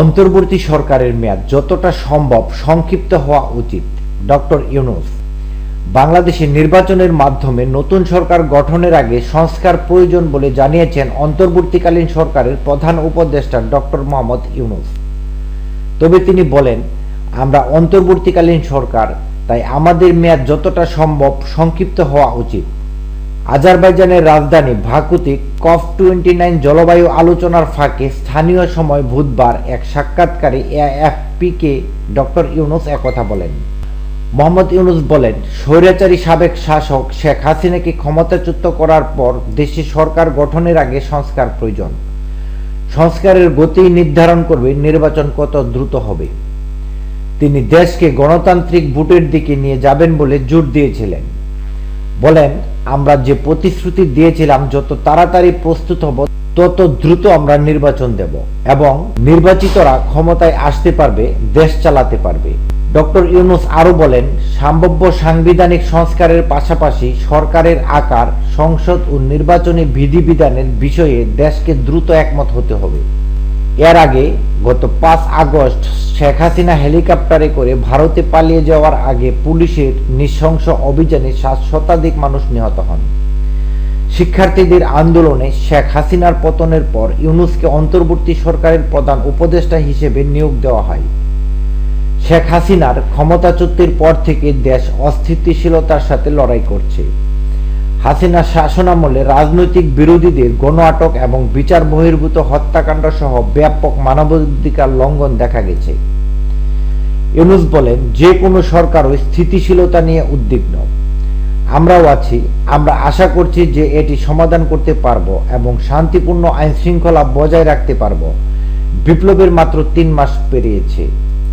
অন্তর্বর্তী সরকারের মেয়াদ যতটা সম্ভব সংক্ষিপ্ত হওয়া উচিত। ডক্টর ইউনুস, বাংলাদেশে নির্বাচনের মাধ্যমে নতুন সরকার গঠনের আগে সংস্কার প্রয়োজন বলে জানিয়েছেন অন্তর্বর্তীকালীন সরকারের প্রধান উপদেষ্টা ডক্টর মোহাম্মদ ইউনুস। তবে তিনি বলেন, আমরা অন্তর্বর্তীকালীন সরকার, তাই আমাদের মেয়াদ যতটা সম্ভব সংক্ষিপ্ত হওয়া উচিত। আজারবাইজানের রাজধানী ভাকুতে কফ টোয়েন্টি নাইন জলবায়ু আলোচনার ফাঁকে স্থানীয় সময় বুধবার এক সাক্ষাৎকারে এএফপিকে ডক্টর ইউনুস একথা বলেন। মোহাম্মদ ইউনুস বলেন, স্বৈরাচারী সাবেক শাসক শেখ হাসিনাকে ক্ষমতাচ্যুত করার পর দেশে সরকার গঠনের আগে সংস্কার প্রয়োজন। সংস্কারের গতি নির্ধারণ করবে, নির্বাচন কত দ্রুত হবে। তিনি দেশকে গণতান্ত্রিক ভোটের দিকে নিয়ে যাবেন বলে জোর দিয়েছিলেন। বলেন আমরা যে প্রতিশ্রুতি দিয়েছিলাম, যত তাড়াতাড়ি প্রস্তুত হব, তত দ্রুত আমরা নির্বাচন দেব এবং নির্বাচিতরা ক্ষমতায় আসতে পারবে, দেশ চালাতে পারবে। ডক্টর ইউনুস আরও বলেন, সম্ভাব্য সাংবিধানিক সংস্কারের পাশাপাশি সরকারের আকার, সংসদ ও নির্বাচনী বিধিবিধানের বিষয়ে দেশকে দ্রুত একমত হতে হবে। এর আগে গত পাঁচ আগস্ট শেখ হাসিনা হেলিকপ্টারে করে ভারতে পালিয়ে যাওয়ার আগে পুলিশের নৃশংস অভিযানে সাত শতাধিক মানুষ নিহত হন। শিক্ষার্থীদের আন্দোলনে শেখ হাসিনার পতনের পর ইউনুসকে অন্তর্বর্তী সরকারের প্রধান উপদেষ্টা হিসেবে নিয়োগ দেওয়া হয়। শেখ হাসিনার ক্ষমতাচ্যুতির পর থেকে দেশ অস্থিতিশীলতার সাথে লড়াই করছে। হাসিনা শাসনামলে রাজনৈতিক বিরোধীদের গণ আটক এবং বিচার বহির্ভূত হত্যাকাণ্ড সহ ব্যাপক মানবাধিকার লঙ্ঘন দেখা গেছে। ইউনুস বলেন, যে কোনো সরকারও স্থিতিশীলতা নিয়ে উদ্বিগ্ন। আমরাও আছি। আমরা আশা করছি যে এটি সমাধান করতে পারব এবং শান্তিপূর্ণ আইন শৃঙ্খলা বজায় রাখতে পারব। বিপ্লবের মাত্র তিন মাস পেরিয়েছে।